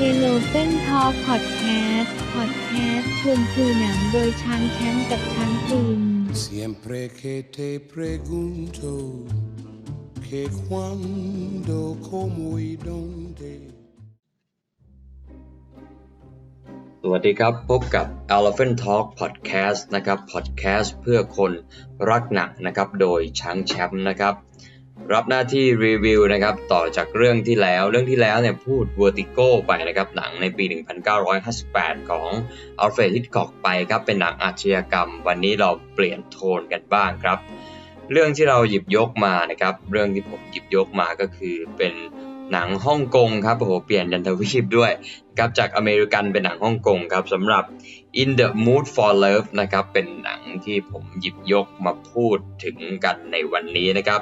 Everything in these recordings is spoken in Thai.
เฮโลเต้นทอพอดแคสต์พอดแคสต์ชวนคุยหนังโดยช้างแชมป์กับช้างฟิล์ม Siempre que te pregunto que cuándo, cómo y dónde. สวัสดีครับ พบกับ Elephant Talk Podcast นะครับ Podcast เพื่อคนรักหนังนะครับ โดยช้างแชมป์นะครับ รับหน้าที่รีวิวนะครับต่อจากเรื่องที่แล้ว เรื่องที่แล้วเนี่ยพูด Vertigo ไปนะครับหนังในปี 1958 ของ Alfred Hitchcock ไปครับเป็นหนังอาชญากรรม วันนี้เราเปลี่ยนโทนกันบ้างครับ เรื่องที่เราหยิบยกมานะครับเรื่องที่ผมหยิบยกมาก็คือเป็นหนังฮ่องกงครับโอ้โหเปลี่ยนยันทวีปด้วยครับจากอเมริกันเป็นหนังฮ่องกงครับสำหรับ In the Mood for Love นะครับเป็นหนังที่ผมหยิบยกมาพูดถึงกันในวันนี้นะครับ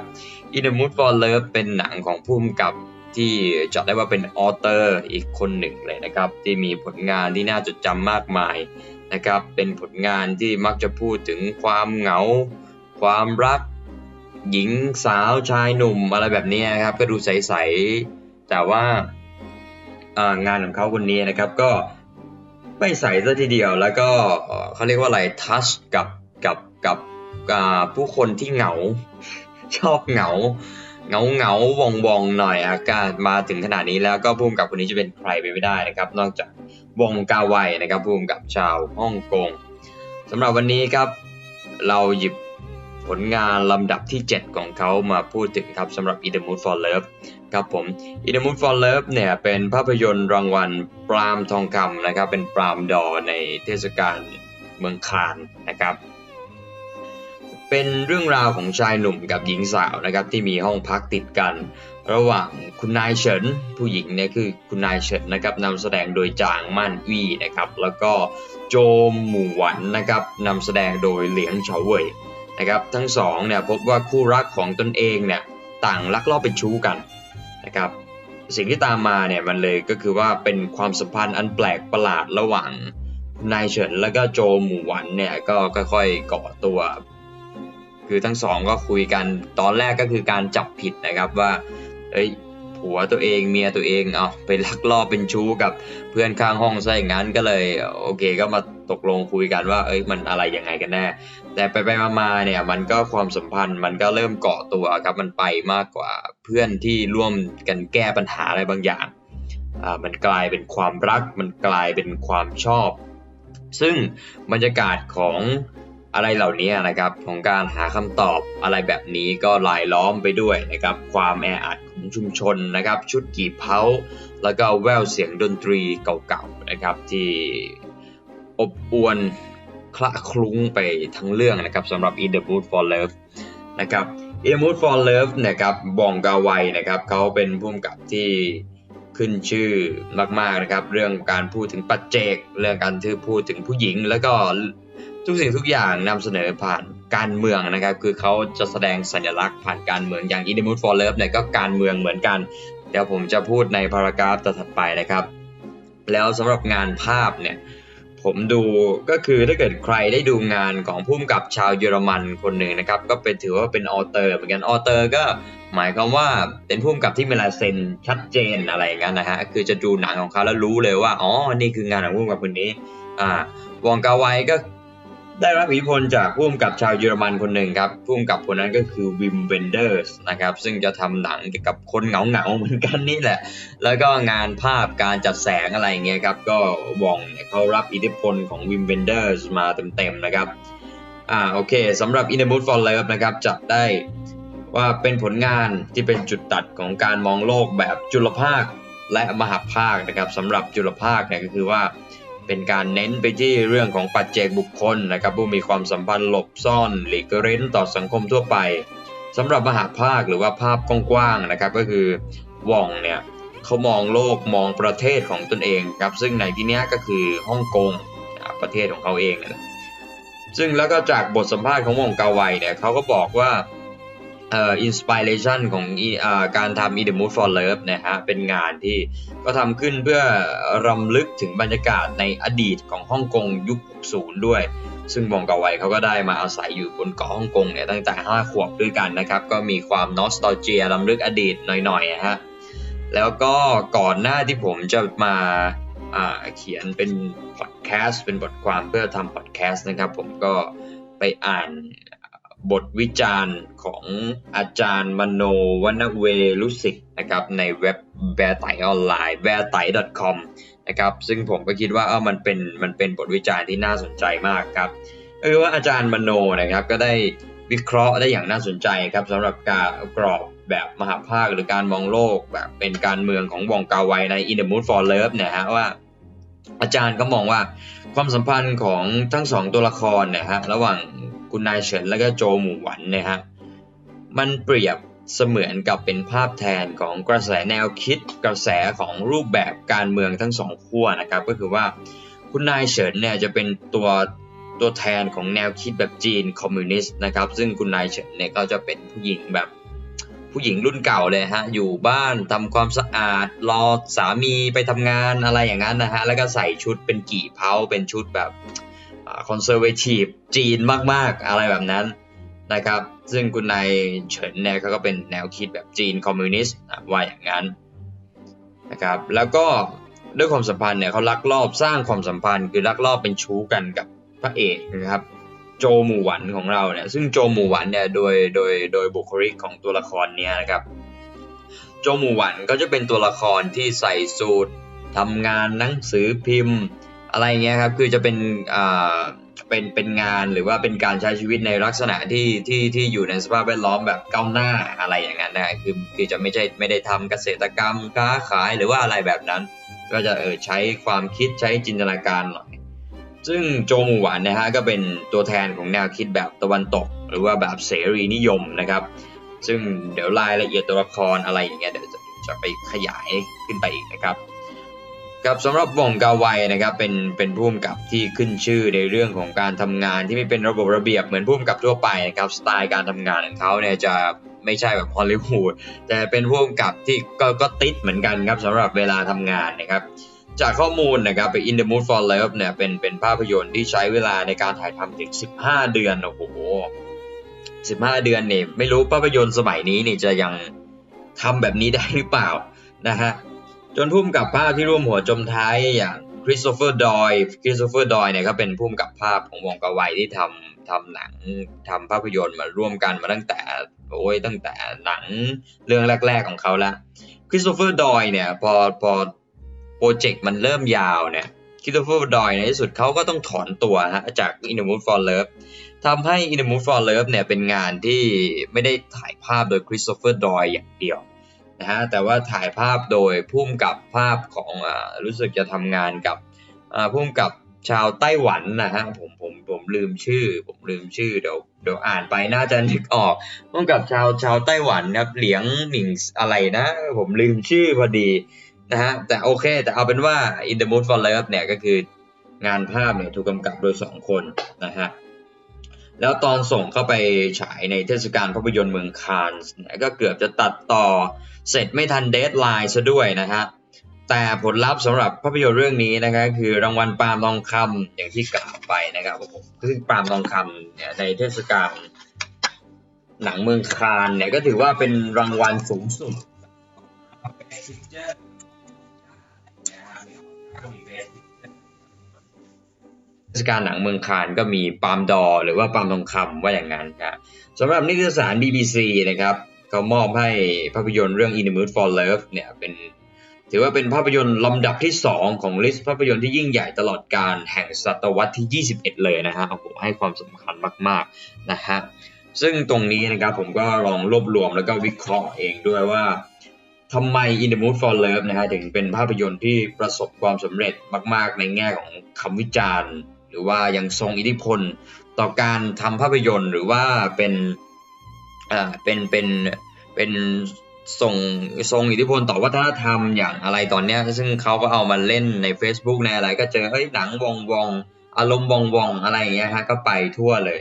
In the Mood for Love เป็นหนังของผู้กำกับที่จะได้ว่าเป็นออเตอร์อีกคนหนึ่งเลยนะครับ ที่มีผลงานที่น่าจดจำมากมายนะครับ เป็นผลงานที่มักจะพูดถึงความเหงา ความรัก หญิงสาวชายหนุ่มอะไรแบบนี้นะครับ ก็ดูใส ๆ แต่ว่างานของเขาคนนี้นะครับก็ ไม่ใสซะทีเดียวแล้วก็เขาเรียกว่าอะไรทัชกับกับกับผู้คนที่เหงา ชอบเหงาเหงาเหงาวองวองหน่อยอากาศมาถึงขนาดนี้แล้วก็ภูมิกับคนนี้จะเป็นใครไปไม่ได้นะครับ นอกจากวงกาไวนะครับภูมิกับชาวฮ่องกงสำหรับวันนี้ครับ เราหยิบ ผลงานลำดับที่ 7 ของเขามาพูดถึงครับสำหรับ In the Mood for Love ครับผม In the Mood for Love เนี่ยเป็นภาพยนตร์รางวัลปรามทองคำนะครับ เป็นปรามดอในเทศกาลเมืองคานนะครับ เป็นเรื่องราวของชายหนุ่มกับหญิงสาวนะครับที่มีห้องพักติดกัน ระหว่างคุณนายเฉินผู้หญิงเนี่ยคือคุณนายเฉินนะครับนำแสดงโดยจางมั่นวี่นะครับ แล้วก็โจมหมู่หวันนะครับนำแสดงโดยเหลียงเฉาเว่ย นะครับทั้งสองเนี่ยพบว่าคู่รักของตนเองเนี่ยต่างลักลอบเป็นชู้กันนะครับสิ่งที่ตามมาเนี่ยมันเลยก็คือว่าเป็นความสัมพันธ์อันแปลกประหลาดระหว่างนายเฉินแล้วก็โจหมู่หวันเนี่ยก็ค่อยๆก่อตัว คือทั้งสองก็คุยกันตอนแรกก็คือการจับผิดนะครับว่าเอ้ยผัวตัวเองเมียตัวเองเอาไปลักลอบเป็นชู้กับเพื่อนข้างห้องซะอย่างนั้นก็เลยโอเคก็มาตกลงคุยกันว่าเอ้ยมันอะไรยังไงกันแน่ แต่ไปไปๆมาๆเนี่ยมันก็ความสัมพันธ์มันก็เริ่มเกาะตัวครับมันไปมากกว่าเพื่อนที่ร่วมกันแก้ปัญหาอะไรบางอย่างอ่ามันกลายเป็นความรัก มันกลายเป็นความชอบ ซึ่งบรรยากาศของอะไรเหล่านี้นะครับของการหาคำตอบอะไรแบบนี้ก็ลายล้อมไปด้วยนะครับความแออัดของชุมชนนะครับ ชุดกี่เพาแล้วก็แววเสียงดนตรีเก่าๆนะครับที่อบอวน คละคลุ้งไปทั้งเรื่องนะครับสำหรับ In the Mood for Love นะครับ In the Mood for Love นะครับบองกาไวนะครับเขาเป็นผู้กำกับที่ขึ้นชื่อมากๆนะครับ เรื่องการพูดถึงปัจเจก เรื่องการที่พูดถึงผู้หญิง แล้วก็ทุกสิ่งทุกอย่างนำเสนอผ่านการเมืองนะครับ คือเขาจะแสดงสัญลักษณ์ผ่านการเมืองอย่าง In the Mood for Love เนี่ยก็การเมืองเหมือนกัน เดี๋ยวผมจะพูดในพารากราฟถัดไปนะครับ แล้วสำหรับงานภาพเนี่ย ผมดูก็คือถ้าเกิดใครได้ดูงานของผู้กำกับชาวเยอรมันคนหนึ่งนะครับ ก็เป็นถือว่าเป็นออเตอร์เหมือนกันออเตอร์ก็หมายความว่าเป็นผู้กำกับที่มีลายเซ็นชัดเจนอะไรอย่างนั้นนะฮะคือจะดูหนังของเขาแล้วรู้เลยว่าอ๋อนี่คืองานของผู้กำกับคนนี้อ่าวองกาไวก็ ได้รับอิทธิพลจากผู้กำกับชาวเยอรมันคนหนึ่งครับผู้กำกับคนนั้นก็คือวิมเวนเดอร์สนะครับซึ่งจะทำหนังเกี่ยวกับคนเหงาๆเหมือนกันนี่แหละ แล้วก็งานภาพการจัดแสงอะไรเงี้ยครับก็วองเนี่ยเขารับอิทธิพลของวิมเวนเดอร์สมาเต็มๆนะครับอ่าโอเคสำหรับ In the Mood for Love นะครับจับได้ว่าเป็นผลงานที่เป็นจุดตัดของการมองโลกแบบจุลภาคและมหาภาคนะครับสำหรับจุลภาคเนี่ยก็คือว่า เป็นการเน้นไปที่เรื่องของปัจเจกบุคคลนะครับผู้มีความสัมพันธ์หลบซ่อนหลีกเร้นต่อสังคมทั่วไปสำหรับมหาภาคหรือว่าภาพกว้างๆนะครับก็คือว่องเนี่ยเขามองโลกมองประเทศของตนเองครับซึ่งในที่นี้ก็คือฮ่องกงประเทศของเขาเองนะซึ่งแล้วก็จากบทสัมภาษณ์ของวองกาไวเนี่ยเขาก็บอกว่า เอ่ออินสปิเรชันของอีอ่าการทำ In the Mood for Love นะฮะเป็นงานที่ก็ทำขึ้นเพื่อรำลึกถึงบรรยากาศในอดีตของฮ่องกงยุค 60 ด้วย ซึ่งบองกาไวเขาก็ได้มาอาศัยอยู่บนเกาะฮ่องกงเนี่ยตั้งแต่ 5 ขวบด้วยกันนะครับ ก็มีความนอสต a เจียรำลึกอดีตหน่อยๆนะฮะแล้วก็ก่อนหน้าที่ผมจะมาเขียนเป็นพอดแคสต์เป็นบทความเพื่อทำพอดแคสต์นะครับ ผมก็ไปอ่าน บทวิจารณ์ของอาจารย์มโนวนเวลุสิกนะครับในเว็บแวร์ไตออนไลน์ w h e r e t a i com นะครับซึ่งผมก็คิดว่าเออมันเป็นมันเป็นบทวิจารณ์ที่น่าสนใจมากครับก็คือว่าอาจารย์มโนนะครับก็ได้วิเคราะห์ได้อย่างน่าสนใจครับสำหรับการกรอบแบบมหาภาคหรือการมองโลกแบบเป็นการเมืองของวองกาไวใน In the Mood for Love นี่ยฮะว่าอาจารย์ก็มองว่าความสัมพันธ์ของทั้งสองตัวละครนี่ยฮะระหว่าง คุณนายเฉินและก็โจหมู่หวันเนี่ยฮะมันเปรียบเสมือนกับเป็นภาพแทนของกระแสแนวคิดกระแสของรูปแบบการเมืองทั้งสองขั้วนะครับ ก็คือว่าคุณนายเฉินเนี่ยจะเป็นตัวตัวแทนของแนวคิดแบบจีนคอมมิวนิสต์นะครับซึ่งคุณนายเฉินเนี่ยก็จะเป็นผู้หญิงแบบผู้หญิงรุ่นเก่าเลยฮะอยู่บ้านทำความสะอาดรอสามีไปทำงานอะไรอย่างนั้นนะฮะแล้วก็ใส่ชุดเป็นกี่เผาเป็นชุดแบบ คอนเซอร์เวทีฟจีนมากๆ อะไรแบบนั้นนะครับ ซึ่งคุณนายเฉินเนี่ยเขาก็เป็นแนวคิดแบบจีนคอมมิวนิสต์ว่าอย่างนั้นนะครับแล้วก็ด้วยความสัมพันธ์เนี่ยเขาลักลอบสร้างความสัมพันธ์ คือลักลอบเป็นชู้กันกับพระเอกนะครับโจหมู่หวันของเราเนี่ยซึ่งโจหมู่หวันเนี่ยโดยโดยโดยบุคลิกของตัวละครเนี่ยนะครับโจหมู่หวันก็จะเป็นตัวละครที่ใส่สูททำงานหนังสือพิมพ์ อะไรเงี้ยครับคือจะเป็นเป็นเป็นงานหรือว่าเป็นการใช้ชีวิตในลักษณะที่ที่ที่อยู่ในสภาพแวดล้อมแบบก้าวหน้าอะไรอย่างนั้นนะคือคือจะไม่ใช่ไม่ได้ทำเกษตรกรรมค้าขายหรือว่าอะไรแบบนั้น ก็จะเออใช้ความคิดใช้จินตนาการหน่อยซึ่งโจหมู่หวานนะฮะก็เป็นตัวแทนของแนวคิดแบบตะวันตก หรือว่าแบบเสรีนิยมนะครับ ซึ่งเดี๋ยวรายละเอียดตัวละครอะไรอย่างเงี้ยเดี๋ยวจะจะไปขยายขึ้นไปอีกนะครับ ครับสำหรับวงกาไวนะครับเป็นเป็นผู้กำกับที่ขึ้นชื่อในเรื่องของการทำงานที่ไม่เป็นระบบระเบียบเหมือนผู้กำกับทั่วไปนะครับสไตล์การทำงานของเขาเนี่ยจะไม่ใช่แบบฮอลลีวูดแต่เป็นผู้กำกับที่ก็ก็ติดเหมือนกันครับสำหรับเวลาทำงานนะครับจากข้อมูลนะครับไป In the Mood for Love เนี่ยเป็นเป็นภาพยนตร์ที่ใช้เวลาในการถ่ายทำถึง 15 เดือนโอ้โห15 เดือนเนี่ยไม่รู้ภาพยนตร์สมัยนี้นี่จะยังทำแบบนี้ได้หรือเปล่านะฮะ จนพุ่มกับภาพที่ร่วมหัวจมท้ายอย่างคริสโตเฟอร์ดอยคริสโตเฟอร์ดอยเนี่ยก็เป็นพุ่มกับภาพของวงกาไวที่ทำทำหนังทำภาพยนตร์มาร่วมกันมาตั้งแต่โอ้ยตั้งแต่หนังเรื่องแรก ๆของเขาล้วคริสโตเฟอร์ดอยเนี่ยพอพอโปรเจกต์มันเริ่มยาวเนี่ยคริสโตเฟอร์ดอยในที่สุดเขาก็ต้องถอนตัวฮะจาก In the Mood for Love ทำให้ In the Mood for Love เนี่ยเป็นงานที่ไม่ได้ถ่ายภาพโดยคริสโตเฟอร์ดอยอย่างเดียว นะฮะแต่ว่าถ่ายภาพโดยพุ่มกับภาพของอรู้สึกจะทำงานกับพุ่มกับชาวไต้หวันนะฮะผมผมผมลืมชื่อ ผมลืมชื่อเดี๋ยวเดี๋ยวอ่านไปน่าจะนึกออกพุ่มกับชาวชาวไต้หวันครับเหลียงหมิงอะไรนะ ผมลืมชื่อพอดีนะฮะแต่โอเคแต่เอาเป็นว่า In the Mood for Love เนี่ยก็คืองานภาพเนี่ยถูกกำกับโดยสองคนนะฮะ แล้วตอนส่งเข้าไปฉายในเทศกาลภาพยนตร์เมืองคานส์ก็เกือบจะตัดต่อเสร็จไม่ทันเดทไลน์ซะด้วยนะฮะแต่ผลลัพธ์สำหรับภาพยนตร์เรื่องนี้นะครับคือรางวัลปาล์มทองคำอย่างที่กล่าวไปนะครับผมซึ่งปาล์มทองคำเนี่ยในเทศกาลหนังเมืองคานเนี่ยก็ถือว่าเป็นรางวัลสูงสุดเท ศกาลหนังเมืองคานก็มีปาล์มดอหรือว่าปาล์มทองคำว่าอย่างนั้นครับสำหรับนิตยสาร BBC นะครับเขามอบให้ภาพยนตร์เรื่อง In the Mood for Love เนี่ยเป็นถือว่าเป็นภาพยนตร์ลำดับที่ 2 ของลิสต์ภาพยนตร์ที่ยิ่งใหญ่ตลอดการแห่งศตวรรษที่ 21 เลยนะฮะโอ้โหให้ความสำคัญมากๆนะฮะซึ่งตรงนี้นะครับผมก็ลองรวบรวมแล้วก็วิเคราะห์เองด้วยว่าทำไม In the Mood for Love นะฮะถึงเป็นภาพยนตร์ที่ประสบความสำเร็จมาก ๆ ในแง่ของคำวิจารณ์ รือว่ายังทรงอิทธิพลต่อการทำภาพยนตร์ หรือว่าเป็นอ่าเป็นเป็นเป็นส่งทรงอิทธิพลต่อวัฒนธรรมอย่างอะไรตอนเนี้ย ซึ่งเขาก็เอามาเล่นใน Facebook ในอะไร ก็เจอเฮ้ยหนังวองวองอารมณ์วองวองอะไรอย่างเงี้ยฮะก็ไปทั่วเลย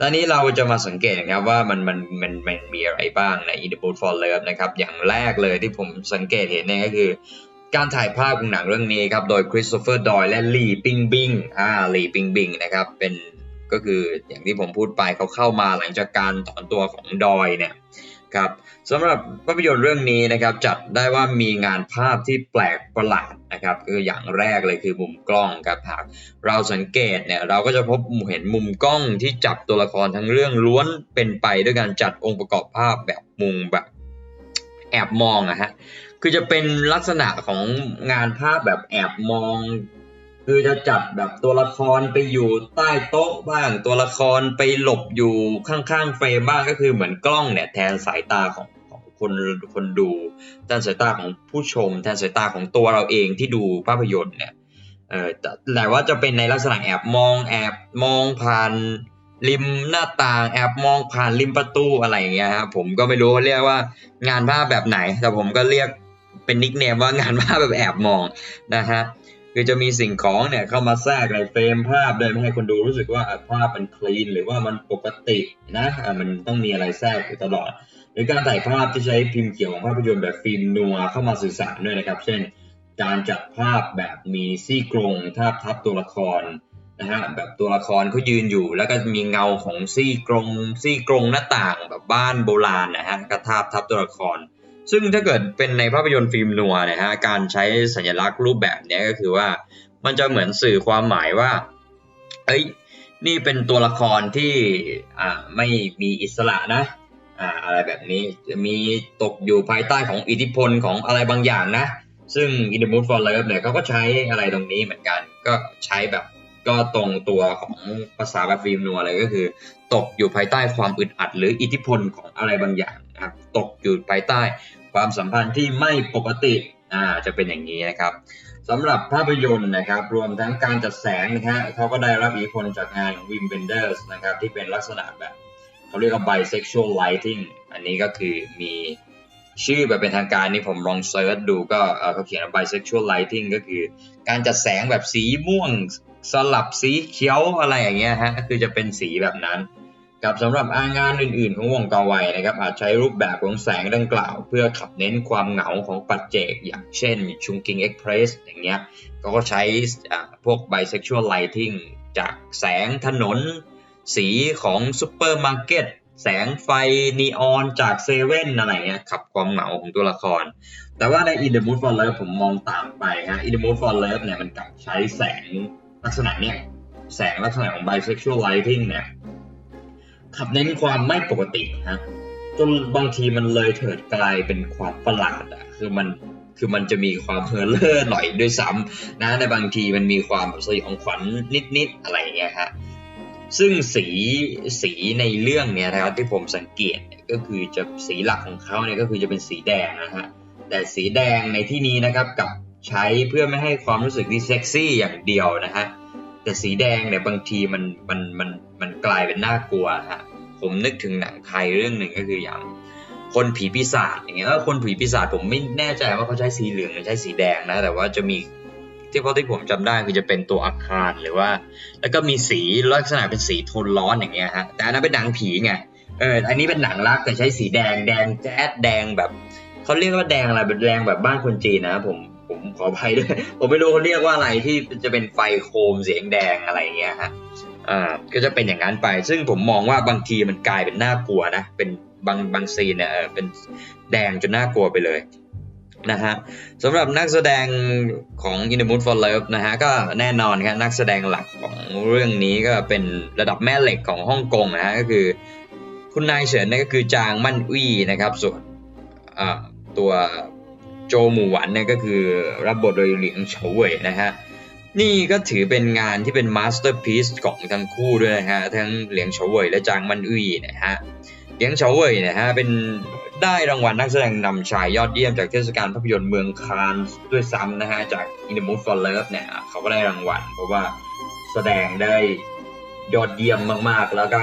ตอนนี้เราจะมาสังเกตนะครับว่ามันมันมันมันมีอะไรบ้างใน In the Mood for Love นะครับ อย่างแรกเลยที่ผมสังเกตเห็นเนี่ยก็คือ การถ่ายภาพของหนังเรื่องนี้ครับ โดยคริสโตเฟอร์ดอยและลีปิงบิงอ่าลีปิงบิงนะครับเป็นก็คืออย่างที่ผมพูดไปเขาเข้ามาหลังจากการถอนตัวของดอยเนี่ยครับสำหรับภาพยนตร์เรื่องนี้นะครับจัดได้ว่ามีงานภาพที่แปลกประหลาดนะครับคืออย่างแรกเลยคือมุมกล้องครับหากเราสังเกตเนี่ยเราก็จะพบเห็นมุมกล้องที่จับตัวละครทั้งเรื่องล้วนเป็นไปด้วยการจัดองค์ประกอบภาพแบบมุมแบบ แอบมองอะฮะคือจะเป็นลักษณะของงานภาพแบบแอบมอง คือจะจับแบบตัวละครไปอยู่ใต้โต๊ะบ้าง ตัวละครไปหลบอยู่ข้างๆเฟรมบ้างก็คือเหมือนกล้องเนี่ยแทนสายตาของของคนคนดูแทนสายตาของผู้ชมแทนสายตาของตัวเราเองที่ดูภาพยนตร์เนี่ยเออแต่แต่ว่าจะเป็นในลักษณะแอบมองแอบมองผ่าน ริมหน้าต่างแอบมองผ่านริมประตูอะไรอย่างเงี้ยครับผมก็ไม่รู้เรียกว่างานภาพแบบไหน แต่ผมก็เรียกเป็นนิกเนมว่างานภาพแบบแอบมองนะฮะคือจะมีสิ่งของเนี่ยเข้ามาแทรกในเฟรมภาพโดยไม่ให้คนดูรู้สึกว่าภาพมันคลีนหรือว่ามันปกตินะอะมันต้องมีอะไรแทรกอยู่ตลอด หรือการถ่ายภาพที่ใช้พิมพ์เขียวของภาพยนตร์แบบฟิล์มนัวเข้ามาสื่อสารด้วยนะครับ เช่น การจัดภาพแบบมีซี่กรงทาบทับตัวละคร นะฮะแบบตัวละครเขายืนอยู่ แล้วก็มีเงาของซี่กรงซี่กรงหน้าต่างแบบบ้านโบราณนะฮะก็ทาบทับตัวละคร ซึ่งถ้าเกิดเป็นในภาพยนตร์ฟิล์มนัวนี่ยฮะการใช้สัญลักษณ์รูปแบบนี้ก็คือว่ามันจะเหมือนสื่อความหมายว่าเอ้ยนี่เป็นตัวละครที่อ่าไม่มีอิสระนะอ่าอะไรแบบนี้จะมีตกอยู่ภายใต้ของอิทธิพลของอะไรบางอย่างนะ ซึ่ง In the Mood for Love เนี่ยเขาก็ใช้อะไรตรงนี้เหมือนกัน ก็ใช้แบบ ก็ตรงตัวของภาษาแบบฟิล์มนัวเลยก็คือ ตกอยู่ภายใต้ความอึดอัด หรืออิทธิพลของอะไรบางอย่างครับตกอยู่ภายใต้ความสัมพันธ์ที่ไม่ปกติอ่าจะเป็นอย่างนี้นะครับสำหรับภาพยนตร์นะครับ รวมทั้งการจัดแสงนะฮะเขาก็ได้รับอิทธิพลจากงานของวิมเบนเดอร์สนะครับที่เป็นลักษณะแบบเขาเรียกว่า bisexual lighting อันนี้ก็คือมีชื่อแบบเป็นทางการนี่ผมลองเซิร์ชดูก็เอ่อเขาเขียนว่า bisexual lighting ก็คือการจัดแสงแบบสีม่วง สลับสีเขียวอะไรอย่างเงี้ยฮะคือจะเป็นสีแบบนั้น กับสำหรับอางานอื่นๆ ของวงกาไวนะครับอาจใช้รูปแบบของแสงดังกล่าว เพื่อขับเน้นความเหงาของปัจเจก อย่างเช่นชุงกิงเอ็กเพรสอย่างเงี้ยเขาก็ใช้พวก bisexual lighting จากแสงถนน สีของซูเปอร์มาร์เก็ตแสงไฟนีออนจากเซเว่นอะไรเงี้ยขับความเหงาของตัวละคร แต่ว่าใน In the Mood for Love ผมมองต่างไปฮะ In the Mood for Love เนี่ยมันกลับใช้แสง ลักษณะเนี้ยแสงลักษณะของ bisexual lighting เนี่ยขับเน้นความไม่ปกติฮะจนบางทีมันเลยเถิดกลายเป็นความประหลาดอะคือมันคือมันจะมีความเฮอเลอร์หน่อยด้วยซ้ำนะในบางทีมันมีความสยองขวัญนิดๆอะไรอย่างเงี้ยฮะซึ่งสีสีในเรื่องเนี่ยนะครับที่ผมสังเกตก็คือจะสีหลักของเขาเนี่ยก็คือจะเป็นสีแดงนะฮะแต่สีแดงในที่นี้นะครับกับใช้เพื่อไม่ให้ความรู้สึกที่เซ็กซี่อย่างเดียวนะฮะ แต่สีแดงเนี่ยบางทีมันมันมันมันกลายเป็นน่ากลัวฮะผมนึกถึงหนังไทยเรื่องหนึ่งก็คืออย่างคนผีปีศาจอย่างเงี้ยคนผีปีศาจผมไม่แน่ใจว่าเขาใช้สีเหลืองหรือใช้สีแดงนะ แต่ว่าจะมีที่เพราะที่ผมจำได้คือจะเป็นตัวอาคารหรือว่า แล้วก็มีสีลักษณะเป็นสีโทนร้อนอย่างเงี้ยฮะแต่อันนั้นเป็นหนังผีไงเอออันนี้เป็นหนังรักแต่ใช้สีแดงแดงแจ๊ดแดงแบบเขาเรียกว่าแดงอะไรเป็นแดงแบบบ้านคนจีนนะผม ผมขออภัยด้วย ผมไม่รู้เขาเรียกว่าอะไรที่จะเป็นไฟโคมเสียงแดงอะไรเงี้ยฮะอ่าก็จะเป็นอย่างนั้นไป ซึ่งผมมองว่าบางทีมันกลายเป็นน่ากลัวนะ เป็นบางบางซีนเนี่ยเออเป็นแดงจนน่ากลัวไปเลยนะฮะสำหรับนักแสดงของ In the Mood for Love นะฮะก็แน่นอนครับนักแสดงหลักของเรื่องนี้ก็เป็นระดับแม่เหล็กของฮ่องกงนะฮะก็คือคุณนายเฉินนี่ก็คือจางมั่นอี้นะครับส่วนอ่าตัว จหมู่หวันเนี่ยก็คือรับบทโดยเหลียงเฉาเว่ยนะฮะนี่ก็ถือเป็นงานที่เป็นมาสเตอร์พี e ของทั้งคู่ด้วยนะฮะทั้งเหลียงเฉาเว่ยและจางมันอี้นะฮะเหลียงเฉาเว่ยนะฮะเป็นได้รางวัลนักแสดงนำชายยอดเยี่ยมจากเทศกาลภาพยนตร์เมืองคานด้วยซ้ำนะฮะจาก In the Mood for Love เนี่ยเขาก็ได้รางวัลเพราะว่าแสดงได้ยอดเยี่ยมมากๆ แล้วก็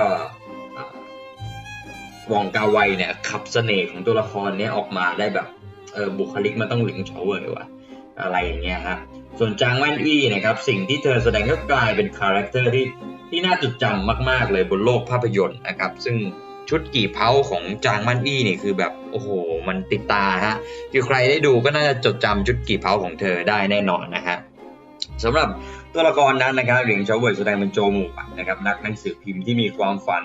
อ่าวองกาไวเนี่ยขับเสน่ห์ของตัวละครเนี้ยออกมาได้แบบ เออบุคลิกมันต้องหลียงเฉาเว่ยว่ะอะไรอย่างเงี้ยฮะส่วนจางแว่นอี้นะครับสิ่งที่เธอแสดงก็กลายเป็นคาแรคเตอร์ที่ที่น่าจดจำมากๆเลยบนโลกภาพยนตร์นะครับซึ่งชุดกี่เผาของจางมั่นอี้นี่คือแบบโอ้โห มันติดตาฮะคือใครได้ดูก็น่าจะจดจำชุดกี่เผาของเธอได้แน่นอนนะฮะสำหรับตัวละครนั้นนะครับเหลียงเฉาเวยแสดงเป็นโจหมู่หวันนะครับนักหนังสือพิมพ์ที่มีความฝัน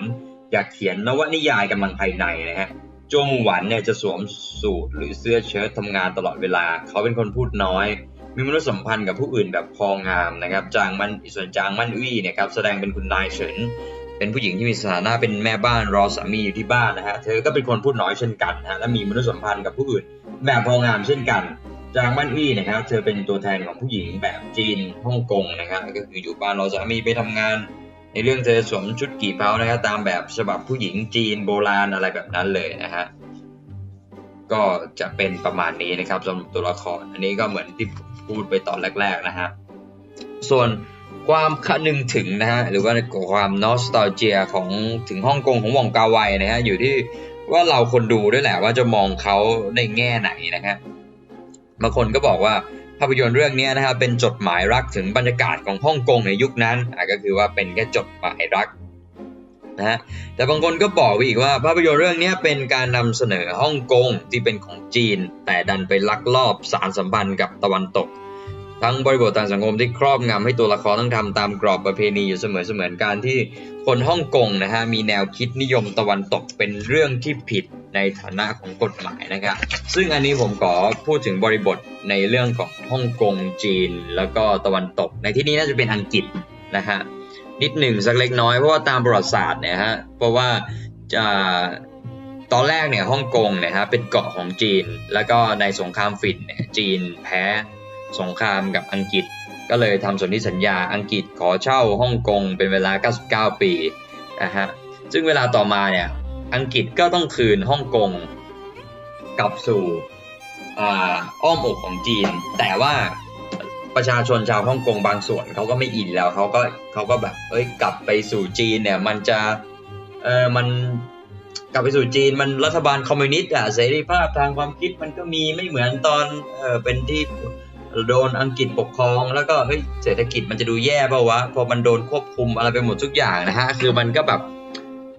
อยากเขียนนวนิยายกำลังภายในนะฮะ จงหวันเนี่ยจะสวมสูทหรือเสื้อเชิ้ตทำงานตลอดเวลา เขาเป็นคนพูดน้อย มีมนุษยสัมพันธ์กับผู้อื่นแบบพองามนะครับ จางมันส่วนจางมันอุ้ยเนี่ยครับแสดงเป็นคุณนายเฉิน เป็นผู้หญิงที่มีสถานะเป็นแม่บ้านรอสามีอยู่ที่บ้านนะฮะ เธอก็เป็นคนพูดน้อยเช่นกันนะฮะ และมีมนุษยสัมพันธ์กับผู้อื่นแบบพองามเช่นกัน จางมันอี้นะครับ เธอเป็นตัวแทนของผู้หญิงแบบจีนฮ่องกงนะครับ ก็คืออยู่บ้านรอสามีไปทำงาน ในเรื่องเธอสวมชุดกี่เผานะครับตามแบบฉบับผู้หญิงจีนโบราณอะไรแบบนั้นเลยนะฮะก็จะเป็นประมาณนี้นะครับสำหรับตัวละคร อันนี้ก็เหมือนที่พูดไปตอนแรก ๆนะฮะส่วนความคนึงถึงนะฮะหรือว่าความนอสตาเจียของถึงฮ่องกงของวองกาไวนะฮะอยู่ที่ว่าเราคนดูด้วยแหละว่าจะมองเขาในแง่ไหนนะครับบางคนก็บอกว่า ภาพยนตร์เรื่องนี้นะครับเป็นจดหมายรักถึงบรรยากาศของฮ่องกงในยุคนั้นก็คือว่าเป็นแค่จดหมายรักนะฮะแต่บางคนก็บอกอีกว่าภาพยนตร์เรื่องนี้เป็นการนำเสนอฮ่องกงที่เป็นของจีน แต่ดันไปลักลอบสารสัมพันธ์กับตะวันตก ทั้งบริบททางสังคมที่ครอบงำให้ตัวละครต้องทำตามกรอบประเพณีอยู่เสมอเสมือนการที่คนฮ่องกงนะฮะมีแนวคิดนิยมตะวันตกเป็นเรื่องที่ผิดในฐานะของกฎหมายนะครับ ซึ่งอันนี้ผมขอพูดถึงบริบทในเรื่องของฮ่องกงจีน แล้วก็ตะวันตก ในที่นี้น่าจะเป็นอังกฤษนะฮะนิดหนึ่งสักเล็กน้อยเพราะว่าตามประวัติศาสตร์เนี่ยฮะเพราะว่าจะตอนแรกเนี่ยฮ่องกงเนี่ยฮะเป็นเกาะของจีน แล้วก็ในสงครามฝิ่นเนี่ยจีนแพ้ สงครามกับอังกฤษ ก็เลยทำสนธิสัญญาอังกฤษขอเช่าฮ่องกงเป็นเวลา 99 ปีนะฮะซึ่งเวลาต่อมาเนี่ยอังกฤษก็ต้องคืนฮ่องกงกลับสู่อ้อมอกของจีน แต่ว่าประชาชนชาวฮ่องกงบางส่วนเขาก็ไม่อินแล้วเขาก็เขาก็แบบเอ้ยกลับไปสู่จีนเนี่ยมันจะเออมันกลับไปสู่จีนมันรัฐบาลคอมมิวนิสต์อะเสรีภาพทางความคิดมันก็มีไม่เหมือนตอนเออเป็นที่ โดนอังกฤษปกครองแล้วก็เฮ้ยเศรษฐกิจมันจะดูแย่เปล่าวะพอมันโดนควบคุมอะไรไปหมดทุกอย่างนะฮะคือมันก็แบบ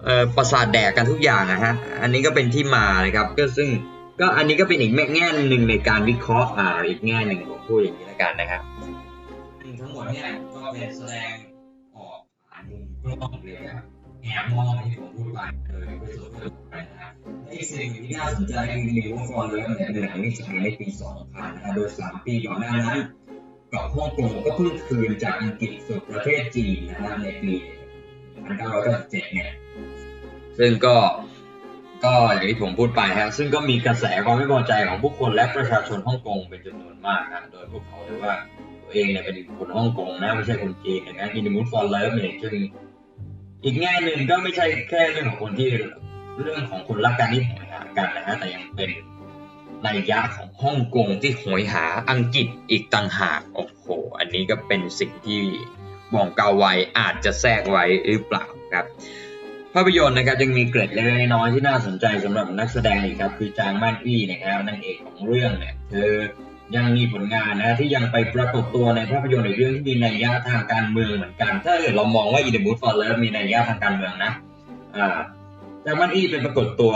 เออประสาทแดกกันทุกอย่างนะฮะอันนี้ก็เป็นที่มานะครับก็ซึ่งก็อันนี้ก็เป็นอีกแง่หนึ่งในการวิเคราะห์อ่าอีกแง่หนึ่งผมพูดอย่างนี้ล้วกันนะครับทั้งหมดเนี่ยก็เป็นแสดงออกผ่านมุมกล้องเลยครับ แอบมองที่ผมพูดไปเออไปสู่ไปนะครับและอีกสิ่งที่น่าสนใจคือมีวงฟอนเลยเนี่ยเป็นหนังที่ฉายในปี 2000นะโดย 3 ปีก่อนหน้านั้นเกาะฮ่องกงก็เพิ่งคืนจากอังกฤษสู่ประเทศจีนนะฮะในปี1997เนี่ยซึ่งก็ก็อย่างที่ผมพูดไปฮะซึ่งก็มีกระแสความไม่พอใจของผู้คนและประชาชนฮ่องกงเป็นจำนวนมากนะโดยพวกเขาเรียกว่าตัวเองเนี่ยเป็นคนฮ่องกงนะไม่ใช่คนจีนนะอินดิมูดฟอร์เลิฟเนี่ยซึ่ง อีกแง่หนึ่งก็ไม่ใช่แค่เรื่องของคนที่เรื่องของคนรักกันที่โหยหากันนะฮะแต่ยังเป็นนัยยะของฮ่องกงที่โหยหาอังกฤษอีกต่างหากโอ้โห อันนี้ก็เป็นสิ่งที่บองกาไวอาจจะแทรกไว้หรือเปล่าครับ ภาพยนตร์นะครับยังมีเกร็ดเล็กน้อยที่น่าสนใจสำหรับนักแสดงอีกครับ คือจางม่านอี้นะครับนางเอกของเรื่องเนี่ยเธอ ยังมีผลงานนะที่ยังไปปรากฏตัวในภาพยนตร์ในเรื่องที่มีนัยยะทางการเมืองเหมือนกัน ถ้าเกิดเรามองว่า In the Mood for Love มีนัยยะทางการเมืองนะอ่าจางมันอี้เป็นปรากฏตัว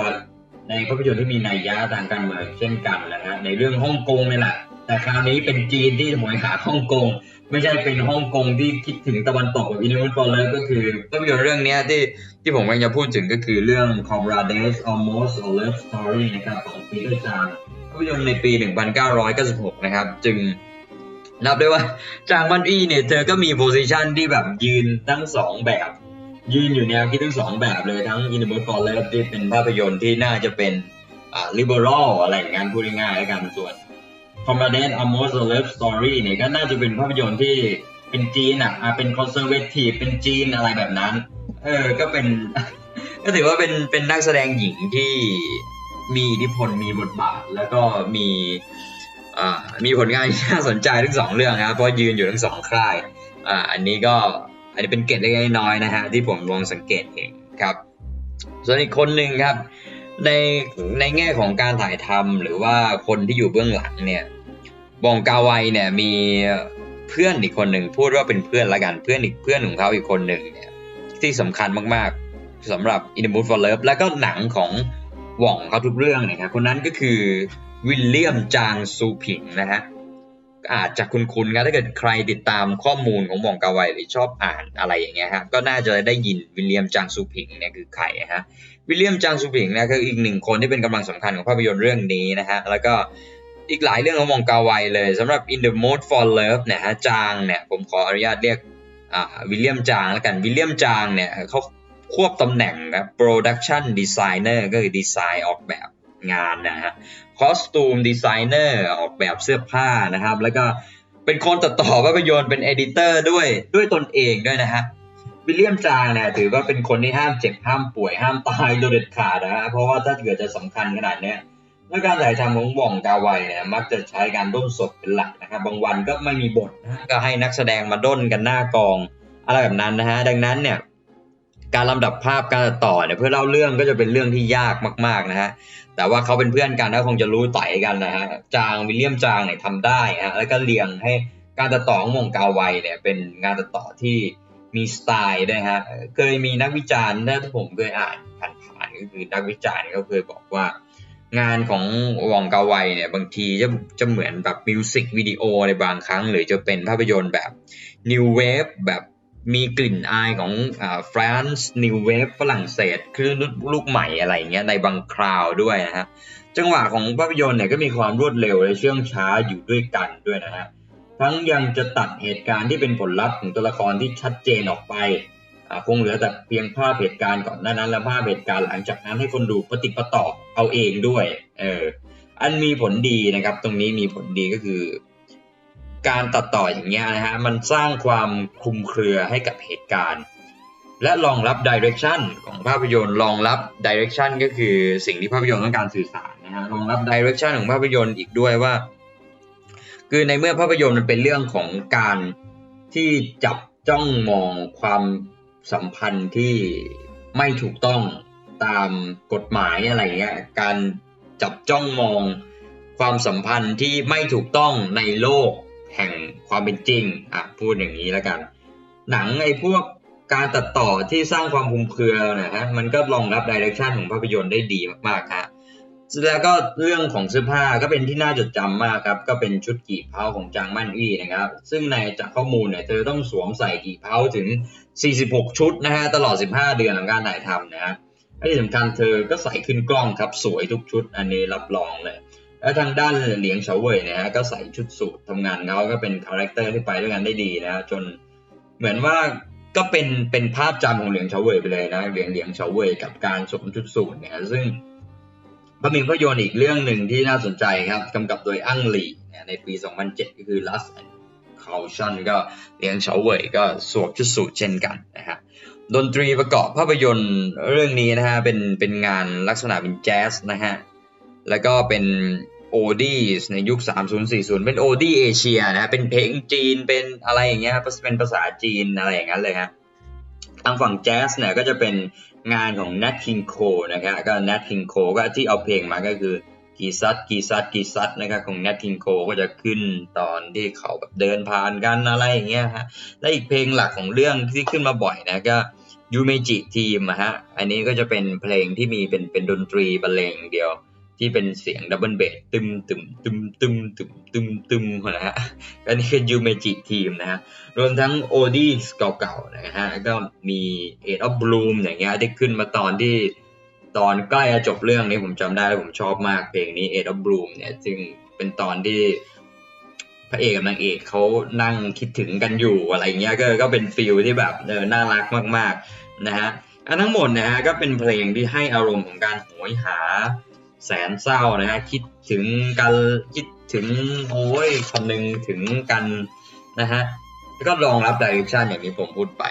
ในภาพยนตร์ที่มีนัยยะทางการเมืองเช่นกันนะฮะในเรื่องฮ่องกงนี่แหละ แต่คราวนี้เป็นจีนที่หมวยหาฮ่องกง ไม่ใช่เป็นฮ่องกงที่คิดถึงตะวันตกแบบ In the Mood for Love ก็คือภาพยนตร์เรื่องนี้ที่ที่ผมกำลังจะพูดถึงก็คือเรื่อง Comrades Almost a Love Story นะครับของปีเตอร์จางภาพยนตร์ในปี 1996 นะครับ จึงนับได้ว่าจางมันอี้เนี่ย เธอก็มีโพสิชันที่แบบยืนทั้งสองแบบ ยืนอยู่แนวคิดทั้งสองแบบเลยทั้ง In the Mood for Love ที่เป็นภาพยนตร์ที่น่าจะเป็นอ่า liberal อะไรอย่างนั้นพูดง่ายๆแล้วกันส่วน Comrade Almost a Love Story เนี่ยก็น่าจะเป็นภาพยนตร์ที่เป็นจีนอะเป็น conservative เป็นจีนอะไรแบบนั้น เออ ก็เป็น ก็ถือว่าเป็นเป็นนักแสดงหญิงที่มีอิทธิพลมีบทบาท แล้วก็มีอ่ามีผลงานที่น่าสนใจทั้งสองเรื่องครับเพราะยืนอยู่ทั้งสองค่ายอ่าอันนี้ก็อันนี้เป็นเกร็ดเล็กๆน้อยๆนะฮะที่ผมลองสังเกตเองครับ ส่วนอีกคนหนึ่งครับ ในในแง่ของการถ่ายทำหรือว่าคนที่อยู่เบื้องหลังเนี่ยบองกาไวเนี่ยมีเพื่อนอีกคนหนึ่งพูดว่าเป็นเพื่อนละกันเพื่อนอีกเพื่อนของเขาอีกคนหนึ่งเนี่ยที่สำคัญมากๆสำหรับ In the Mood for Love แล้วก็หนังของหว่องเขาทุกเรื่องเนะครับคนนั้นก็คือวิลเลียมจางซูผิงนะฮะ อาจจะคุ้นๆครับถ้าเกิดใครติดตามข้อมูลของหม่องกาไวหรือชอบอ่านอะไรอย่างเงี้ยฮะก็น่าจะได้ยินวิลเลียมจางซูผิงเนี่ยคือใครฮะวิลเลียมจางซูผิงเนี่ยคืออีกหนึ่งคนที่เป็นกำลังสำคัญของภาพยนตร์เรื่องนี้นะฮะแล้วก็อีกหลายเรื่องของหม่องกาไวเลยสำหรับ In the Mood for Love เนี่ยฮะจางเนี่ยผมขออนุญาตเรียกอ่าวิลเลียมจางแล้วกันวิลเลียมจางเนี่ยเขาควบตำแหน่งนะ Production Designer ก็คือดีไซน์ออกแบบงานนะฮะ คอสตูมดีไซเนอร์ออกแบบเสื้อผ้านะครับ แล้วก็เป็นคนตัดต่อภาพยนตร์เป็นเอดิเตอร์ด้วยด้วยตนเองด้วยนะฮะวิลเลียมจางเนี่ยถือว่าเป็นคนที่ห้ามเจ็บห้ามป่วยห้ามตายโดยเด็ดขาดนะฮะเพราะว่าถ้าเกิดจะสำคัญขนาดเนี้ยและการถ่ายทำของว่องกาไวเนี่ยมักจะใช้การด้นสดเป็นหลักนะครับ บางวันก็ไม่มีบทนะก็ให้นักแสดงมาด้นกันหน้ากอง อะไรแบบนั้นนะฮะดังนั้นเนี่ย การลำดับภาพการตัดต่อเนี่ยเพื่อเล่าเรื่องก็จะเป็นเรื่องที่ยากมาก ๆนะฮะแต่ว่าเขาเป็นเพื่อนกันก็คงจะรู้ต่อยกันนะฮะจางวิลเลียมจางเนี่ยทำได้ฮะแล้วก็เรียงให้การตัดต่อของวงกาไวเนี่ยเป็นงานตัดต่อที่มีสไตล์ด้วยฮะเคยมีนักวิจารณ์ถ้าผมเคยอ่านผ่านๆก็คือนักวิจารณ์ก็เคยบอกว่างานของวองกาไวเนี่ยบางทีจะจะเหมือนแบบมิวสิกวิดีโอในบางครั้ง หรือจะเป็นภาพยนตร์แบบ New Wave แบบ มีกลิ่นอายของอ่าฟรานซ์นิวเวฟฝรั่งเศสคลื่นลูกใหม่อะไรเงี้ยในบางคราวด้วยนะฮะจังหวะของภาพยนตร์เนี่ยก็มีความรวดเร็วและเชื่องช้าอยู่ด้วยกันด้วยนะฮะทั้งยังจะตัดเหตุการณ์ที่เป็นผลลัพธ์ของตัวละครที่ชัดเจนออกไปคงเหลือแต่เพียงภาพเหตุการณ์ก่อนหน้านั้น และภาพเหตุการณ์หลังจากนั้นให้คนดูปฏิประต่อเอาเองด้วยเอออันมีผลดีนะครับ ตรงนี้มีผลดีก็คือ การตัดต่ออย่างเงี้ยนะฮะมันสร้างความคลุมเครือให้กับเหตุการณ์ และรองรับดิเรกชันของภาพยนตร์รองรับดิเรกชันก็คือสิ่งที่ภาพยนตร์ต้องการสื่อสารนะฮะรองรับดิเรกชันของภาพยนตร์อีกด้วยว่า คือในเมื่อภาพยนตร์มันเป็นเรื่องของการที่จับจ้องมองความสัมพันธ์ที่ไม่ถูกต้องตามกฎหมายอะไรเงี้ยการจับจ้องมองความสัมพันธ์ที่ไม่ถูกต้องในโลก แห่งความเป็นจริงอะพูดอย่างนี้แล้วกัน หนังไอ้พวกการตัดต่อที่สร้างความคุมเครือนะฮะมันก็รองรับดิเรกชันของภาพยนตร์ได้ดีมากๆฮะแล้วก็เรื่องของเสื้อผ้าก็เป็นที่น่าจดจำมากครับ ก็เป็นชุดกี่เผาของจางมั่นอี้นะครับ ซึ่งในจากข้อมูลเนี่ยเธอต้องสวมใส่กี่เผาถึง 46 ชุดนะฮะตลอด 15 เดือนของการถ่ายทำนะฮะที่สำคัญเธอก็ใส่ขึ้นกล้องครับสวยทุกชุดอันนี้รับรองเลย และทางด้านเหลียงเฉาเว่ยเนี่ยฮะก็ใส่ชุดสูททำงานเขาก็เป็นคาแรคเตอร์ที่ไปด้วยกันได้ดีนะจนเหมือนว่าก็เป็นเป็นภาพจำของเหลียงเฉาเว่ยไปเลยนะเหลียงเหลียงเฉาเว่ยกับการสวมชุดสูทเนี่ยซึ่งก็มีภาพยนตร์อีกเรื่องหนึ่งที่น่าสนใจครับกำกับโดยอั้งหลี่เนี่ยในปี 2007 ก็คือ Last and Caution ก็เหลียงเฉาเว่ยก็สวมชุดสูทเช่นกันนะฮะดนตรีประกอบภาพยนตร์เรื่องนี้นะฮะเป็นเป็นงานลักษณะเป็นแจ๊สนะฮะแล้วก็เป็น โอดี้ในยุค 3040 เป็นโอดี้เอเชียนะเป็นเพลงจีนเป็นอะไรอย่างเงี้ยครับเป็นภาษาจีนอะไรอย่างนั้นเลยฮะทางฝั่งแจ๊สเนี่ยก็จะเป็นงานของ Nat King Cole นะครับก็ Nat King Cole ก็ที่เอาเพลงมาก็คือกีซัดกีซัดกีซัดนะครับของ Nat King Cole ก็จะขึ้นตอนที่เขาแบบเดินผ่านกันอะไรอย่างเงี้ยฮะและอีกเพลงหลักของเรื่องที่ขึ้นมาบ่อยนะก็ยูเมจิทีมฮะอันนี้ก็จะเป็นเพลงที่มีเป็นเป็นดนตรีบรรเลงเดียว ที่เป็นเสียงดับเบิลเบสตึมตึมตึมตึมตึมตึมตึมนะฮะอันนี้คือยูเมจิทีมนะฮะรวมทั้งโอดี้เก่าๆนะฮะก็มีเอ็ดออฟบลูมอย่างเงี้ยที่ขึ้นมาตอนที่ตอนใกล้จะจบเรื่องนี้ผมจำได้ผมชอบมากเพลงนี้เอ็ดออฟบลูมเนี่ยซึ่งเป็นตอนที่พระเอกกับนางเอกเขานั่งคิดถึงกันอยู่อะไรเงี้ยก็ก็เป็นฟิลที่แบบเออน่ารักมากๆนะฮะอันทั้งหมดนะฮะก็เป็นเพลงที่ให้อารมณ์ของการโหยหา แสนเศร้านะฮะคิดถึงกันคิดถึงโอ้ยคำนึงถึงกันนะฮะแล้วก็รองรับดิเรกชันอย่างที่ผมพูดไป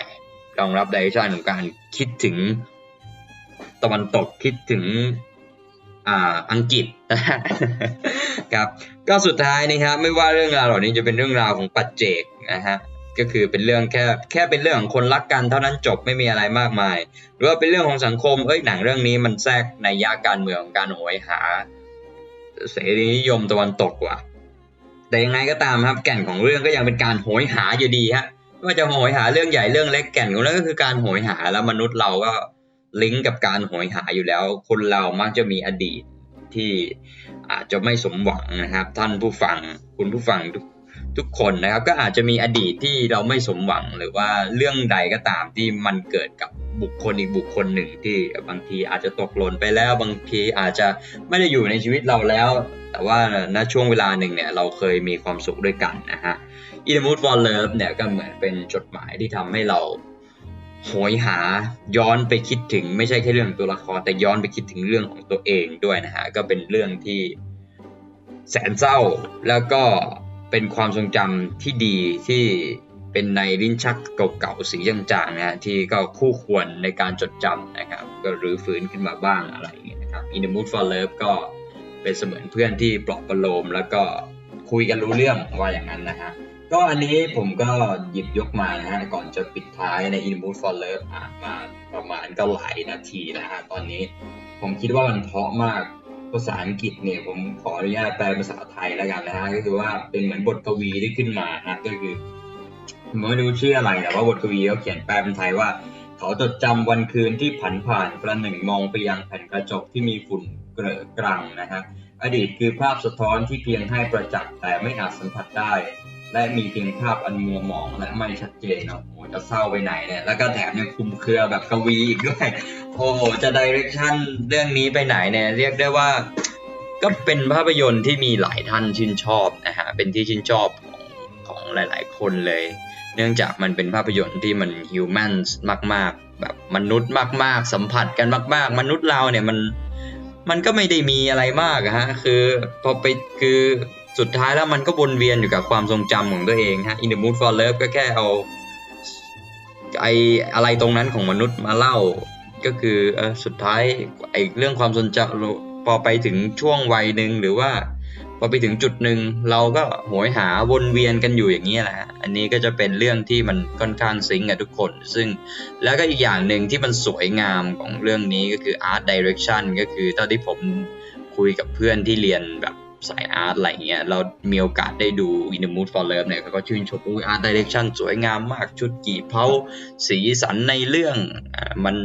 รองรับดิเรกชันของการคิดถึงตะวันตกคิดถึงอ่าอังกฤษครับก็สุดท้ายนะครับไม่ว่าเรื่องราวเหล่านี้จะเป็นเรื่องราวของปัจเจกนะฮะ ก็คือเป็นเรื่องแค่แค่เป็นเรื่องของคนรักกันเท่านั้นจบไม่มีอะไรมากมาย หรือว่าเป็นเรื่องของสังคมเอ้ยหนังเรื่องนี้มันแทรกในยาการเมืองของการโหยหา เสรีนิยมตะวันตกว่ะแต่ยังไงก็ตามครับแก่นของเรื่องก็ยังเป็นการโหยหาอยู่ดีฮะไม่ว่าจะโหยหาเรื่องใหญ่เรื่องเล็กแก่นของเรื่องก็คือการโหยหาแล้วมนุษย์เราก็ลิงก์กับการโหยหาอยู่แล้ว คนเรามักจะมีอดีตที่อาจจะไม่สมหวังนะครับ ท่านผู้ฟังคุณผู้ฟังทุก ทุกคนนะครับก็อาจจะมีอดีตที่เราไม่สมหวังหรือว่าเรื่องใดก็ตามที่มันเกิดกับบุคคลอีกบุคคลหนึ่งที่บางทีอาจจะตกหล่นไปแล้วบางทีอาจจะไม่ได้อยู่ในชีวิตเราแล้ว แต่ว่าณช่วงเวลาหนึ่งเนี่ยเราเคยมีความสุขด้วยกันนะฮะ In the Mood for Love เนี่ยก็เหมือนเป็นจดหมายที่ทำให้เราโหยหาย้อนไปคิดถึงไม่ใช่แค่เรื่องของตัวละคร แต่ย้อนไปคิดถึงเรื่องของตัวเองด้วยนะฮะก็เป็นเรื่องที่แสนเศร้าแล้วก็ เป็นความทรงจำที่ดีที่เป็นในลิ้นชักเก่าๆสีจางๆนะฮะที่ก็คู่ควรในการจดจำนะครับก็รื้อฟื้นขึ้นมาบ้างอะไรอย่างเงี้ยนะครับ In the Mood for Love ก็เป็นเสมือนเพื่อนที่ปลอบประโลม แล้วก็คุยกันรู้เรื่องว่าอย่างนั้นนะฮะก็อันนี้ผมก็หยิบยกมานะฮะก่อนจะปิดท้ายใน In the Mood for Love อ่านมาประมาณก็หลายนาทีนะฮะตอนนี้ผมคิดว่ามันเพาะมาก ภาษาอังกฤษเนี่ยผมขออนุญาตแปลเป็นภาษาไทยแล้วกันนะฮะก็คือว่าเป็นเหมือนบทกวีที่ขึ้นมาฮะก็คือผมไม่รู้ชื่ออะไรแต่ว่าบทกวีเขาเขียนแปลเป็นไทยว่า เขาจดจำวันคืนที่ผันผ่านประหนึ่งมองไปยังแผ่นกระจกที่มีฝุ่นเกลอะกรังนะฮะอดีตคือภาพสะท้อนที่เพียงให้ประจักษ์แต่ไม่อาจสัมผัสได้ และมีเพียงภาพอันมัวหมองและไม่ชัดเจนเนาะโอ้จะเศร้าไปไหนเนี่ย แล้วก็แถมยังคุมเครือแบบกวีอีกด้วย โอ้จะดิเรกชันเรื่องนี้ไปไหนเนี่ย เรียกได้ว่า ก็เป็นภาพยนตร์ที่มีหลายท่านชื่นชอบนะฮะ เป็นที่ชื่นชอบของของหลาย ๆ คนเลย เนื่องจากมันเป็นภาพยนตร์ที่มันฮิวแมนมาก ๆ แบบมนุษย์มาก ๆ สัมผัสกันมาก ๆ มนุษย์เราเนี่ยมันมันก็ไม่ได้มีอะไรมากฮะ คือพอไปคือ สุดท้ายแล้วมันก็วนเวียนอยู่กับความทรงจำของตัวเองฮะ In the Mood for Love ก็แค่เอาไออะไรตรงนั้นของมนุษย์มาเล่า ก็คือเออสุดท้ายไอเรื่องความทรงจำพอไปถึงช่วงวัยหนึ่งหรือว่าพอไปถึงจุดหนึ่งเราก็โหยหาวนเวียนกันอยู่อย่างนี้แหละฮะอันนี้ก็จะเป็นเรื่องที่มันค่อนข้างซิงก์กับทุกคน ซึ่งแล้วก็อีกอย่างหนึ่งที่มันสวยงามของเรื่องนี้ก็คือ Art Direction ก็คือตอนที่ผมคุยกับเพื่อนที่เรียนแบบ สายอาร์ตอะไรเงี้ยเรามีโอกาสได้ดู In the Mood for Love เนี่ยเขาก็ชื่นชมอุ้ย Art Direction สวยงามมากชุดกี่เพาสีสันในเรื่องอ่ามัน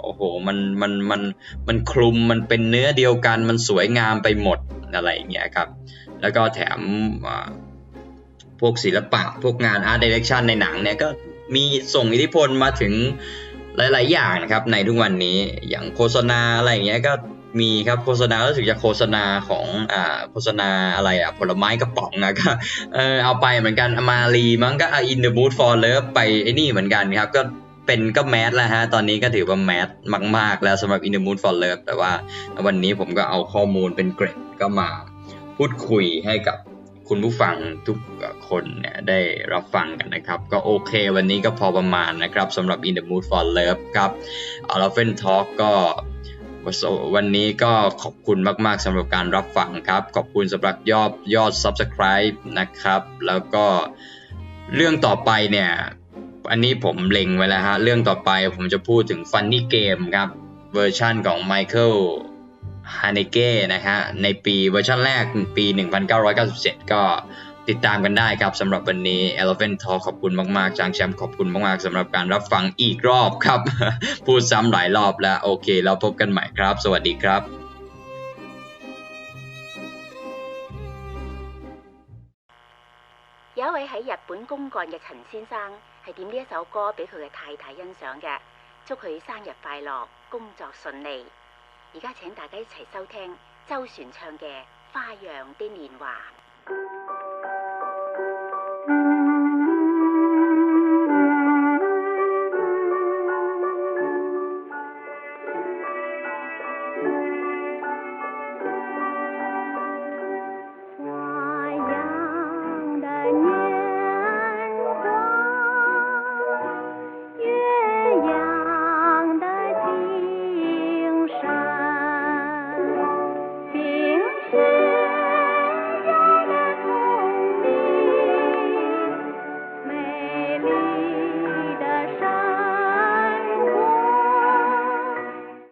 โอ้โหมันมันมันมันคลุมมันเป็นเนื้อเดียวกันมันสวยงามไปหมดอะไรเงี้ยครับ แล้วก็แถมพวกศิลปะพวกงาน Art Direction ในหนังเนี่ยก็มีส่งอิทธิพลมาถึงหลาย ๆ อย่างนะครับในทุกวันนี้อย่างโฆษณาอะไรอย่างเงี้ยก็ มีครับโฆษณารู้สึกจะโฆษณาของอ่าโฆษณาอะไรอะผลไม้กระป๋องอะก็เออเอาไปเหมือนกันมารีมั้งก็ In the Mood for Love ไปไอ้นี่เหมือนกันครับก็เป็นก็แมสแล้วฮะ ตอนนี้ก็ถือว่าแมสมาก ๆ แล้วสำหรับ In the Mood for Love แต่ว่าวันนี้ผมก็เอาข้อมูลเป็นเกรดก็มาพูดคุยให้กับคุณผู้ฟังทุกคนเนี่ยได้รับฟังกันนะครับ ก็โอเควันนี้ก็พอประมาณนะครับสำหรับ In the Mood for Love ครับ a l p h a n Talk ก็ วันนี้ก็ขอบคุณมาก ๆสำหรับการรับฟังครับ ขอบคุณสำหรับยอดยอด Subscribe นะครับ แล้วก็เรื่องต่อไปเนี่ย อันนี้ผมเล็งไว้แล้วฮะ เรื่องต่อไปผมจะพูดถึง Funny Game ครับ เวอร์ชั่นของ Michael h a n e k e นะฮะ ในปีเวอร์ชันแรกปี 1997 ก็ ติดตามกันได้ครับสำหรับวันนี้ Eleven Talk ขอบคุณมากๆจางแชมป์ขอบคุณมากๆสำหรับการรับฟังอีกรอบครับ พูดซ้ำหลายรอบแล้วโอเค เราพบกันใหม่ครับ สวัสดีครับ有一位喺日本公幹嘅陳先生係點呢一首歌俾佢嘅太太欣賞嘅，祝佢生日快樂，工作順利。而家請大家一齊收聽周璇唱嘅《花樣的年華》。